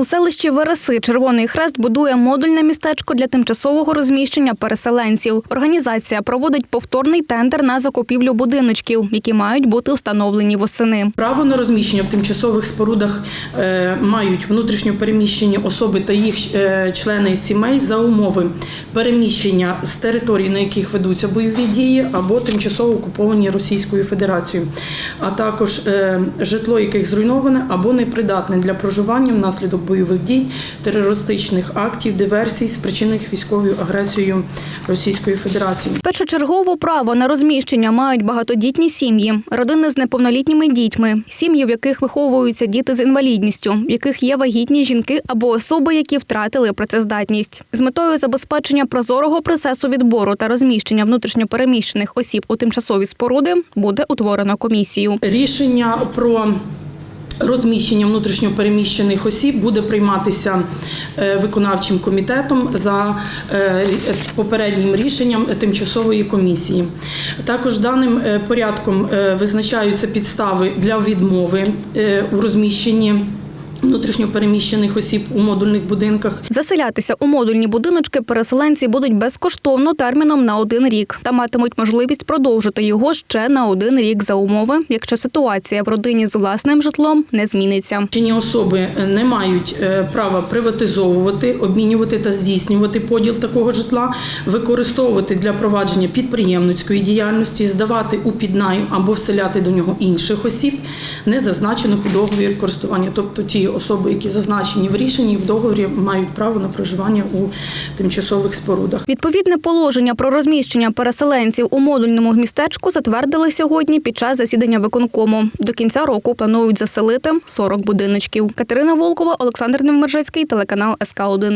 У селищі Вереси Червоний Хрест будує модульне містечко для тимчасового розміщення переселенців. Організація проводить повторний тендер на закупівлю будиночків, які мають бути встановлені восени. Право на розміщення в тимчасових спорудах е, мають внутрішньо переміщені особи та їх е, члени сімей за умови переміщення з територій, на яких ведуться бойові дії, або тимчасово окуповані Російською Федерацією, а також е, житло, яких зруйноване або непридатне для проживання внаслідок бойових дій, терористичних актів, диверсій, спричинених військовою агресією Російської Федерації. Першочергово право на розміщення мають багатодітні сім'ї, родини з неповнолітніми дітьми, сім'ї, в яких виховуються діти з інвалідністю, в яких є вагітні жінки або особи, які втратили працездатність. З метою забезпечення прозорого процесу відбору та розміщення внутрішньопереміщених осіб у тимчасові споруди буде утворено комісію. Рішення про розміщення внутрішньопереміщених осіб буде прийматися е, виконавчим комітетом за е, попереднім рішенням тимчасової комісії. Також даним е, порядком е, визначаються підстави для відмови е, у розміщенні внутрішньопереміщених осіб у модульних будинках. Заселятися у модульні будиночки переселенці будуть безкоштовно терміном на один рік та матимуть можливість продовжити його ще на один рік за умови, якщо ситуація в родині з власним житлом не зміниться. Чинні особи не мають е, права приватизовувати, обмінювати та здійснювати поділ такого житла, використовувати для провадження підприємницької діяльності, здавати у піднайм або вселяти до нього інших осіб, не зазначених у договір користування. Тобто ті особи, які зазначені в рішенні в договорі, мають право на проживання у тимчасових спорудах. Відповідне положення про розміщення переселенців у модульному містечку затвердили сьогодні під час засідання виконкому. До кінця року планують заселити 40 будиночків. Катерина Волкова, Олександр Невмержицький, телеканал СК 1